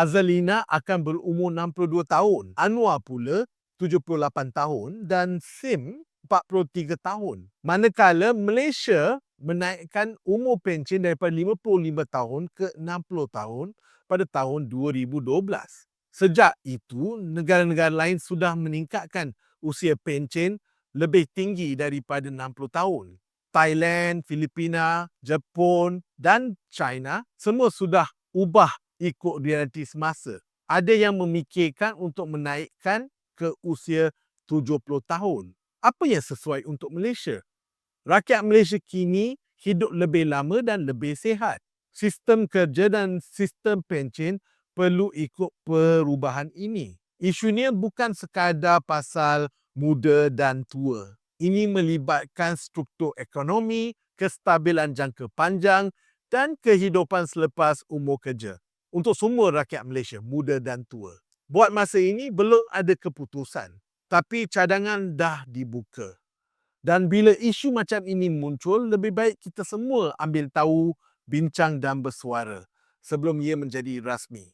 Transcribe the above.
Azalina akan berumur 62 tahun. Anwar pula 78 tahun dan Sim 43 tahun. Manakala Malaysia menaikkan umur pencen daripada 55 tahun ke 60 tahun pada tahun 2012. Sejak itu, negara-negara lain sudah meningkatkan usia pencen lebih tinggi daripada 60 tahun. Thailand, Filipina, Jepun dan China semua sudah ubah ikut realiti semasa. Ada yang memikirkan untuk menaikkan ke usia 70 tahun. Apa yang sesuai untuk Malaysia? Rakyat Malaysia kini hidup lebih lama dan lebih sihat. Sistem kerja dan sistem pencen perlu ikut perubahan ini. Isunya bukan sekadar pasal muda dan tua. Ini melibatkan struktur ekonomi, kestabilan jangka panjang dan kehidupan selepas umur kerja untuk semua rakyat Malaysia, muda dan tua. Buat masa ini belum ada keputusan, tapi cadangan dah dibuka. Dan bila isu macam ini muncul, lebih baik kita semua ambil tahu, bincang dan bersuara sebelum ia menjadi rasmi.